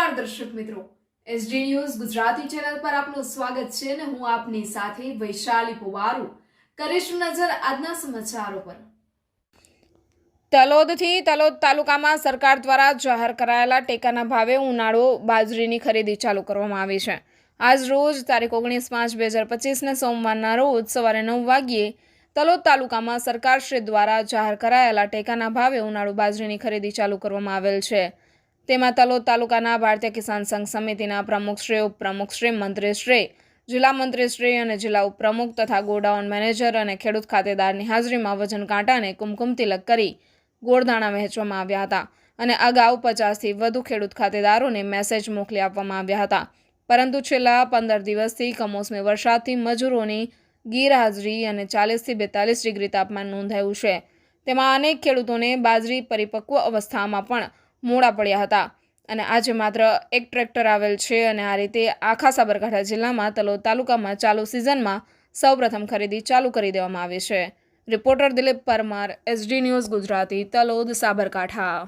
નમસ્કાર દર્શક મિત્રો. એસડી ન્યૂઝ ગુજરાતી ચેનલ પર આપનું સ્વાગત છે અને હું આપની સાથે વૈશાલી પુવારુ. કરીશું નજર આજના સમાચારો પર. તલોદથી તલોદ તાલુકામાં સરકાર દ્વારા જાહેર કરાયેલા ટેકાના ભાવે ઉનાળો બાજરીની ખરીદી ચાલુ કરવામાં આવી છે. આજ રોજ તારીખ ઓગણીસ પાંચ બે હજાર પચીસને સોમવારના રોજ સવારે નવ વાગ્યે તલોદ તાલુકામાં સરકારશ્રી દ્વારા જાહેર કરાયેલા ટેકાના ભાવે ઉનાળુ બાજરીની ખરીદી ચાલુ કરવામાં આવેલ છે. તેમાં તલોદ તાલુકાના ભારતીય કિસાન સંઘ સમિતિના પ્રમુખશ્રી ઉપપ્રમુખશ્રી મંત્રીશ્રી જિલ્લા મંત્રીશ્રી અને જિલ્લા ઉપપ્રમુખ તથા ગોડાઉન મેનેજર અને ખેડૂત ખાતેદારની હાજરીમાં વજન કાંટાને કુમકુમ તિલક કરી ગોળદાણા વહેંચવામાં આવ્યા હતા અને અગાઉ પચાસથી વધુ ખેડૂત ખાતેદારોને મેસેજ મોકલી આપવામાં આવ્યા હતા. પરંતુ છેલ્લા પંદર દિવસથી કમોસમી વરસાદથી મજૂરોની ગેરહાજરી અને ચાલીસથી બેતાલીસ ડિગ્રી તાપમાન નોંધાયું છે. તેમાં અનેક ખેડૂતોને બાજરી પરિપક્વ અવસ્થામાં પણ મોડા પડ્યા હતા. અને આજે માત્ર એક ટ્રેક્ટર આવેલ છે અને આ રીતે આખા સાબરકાંઠા જિલ્લામાં તલોદ તાલુકામાં ચાલુ સિઝનમાં સૌપ્રથમ ખરીદી ચાલુ કરી દેવામાં આવી છે. Reporter Dilip Parmar, SD news Gujarati, Talod, Sabarkantha.